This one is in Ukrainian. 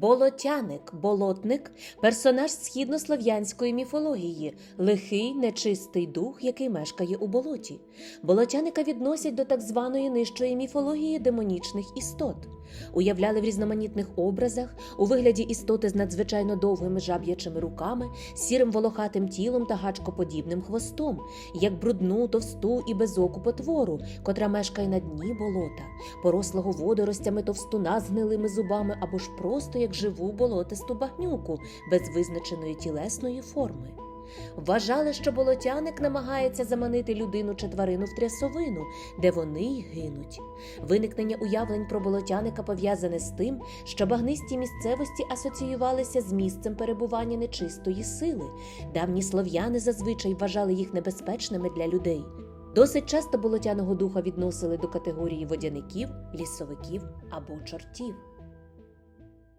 Болотяник, болотник персонаж східнослов'янської міфології, лихий, нечистий дух, який мешкає у болоті. Болотяника відносять до так званої нижчої міфології демонічних істот. Уявляли в різноманітних образах у вигляді істоти з надзвичайно довгими жаб'ячими руками, сірим волохатим тілом та гачкоподібним хвостом, як брудну, товсту і безоку потвору, котра мешкає на дні болота, порослого водоростями товстуна з гнилими зубами або ж просто як живу болотисту багнюку без визначеної тілесної форми. Вважали, що болотяник намагається заманити людину чи тварину в трясовину, де вони й гинуть. Виникнення уявлень про болотяника пов'язане з тим, що багнисті місцевості асоціювалися з місцем перебування нечистої сили. Давні слов'яни зазвичай вважали їх небезпечними для людей. Досить часто болотяного духа відносили до категорії водяників, лісовиків або чортів.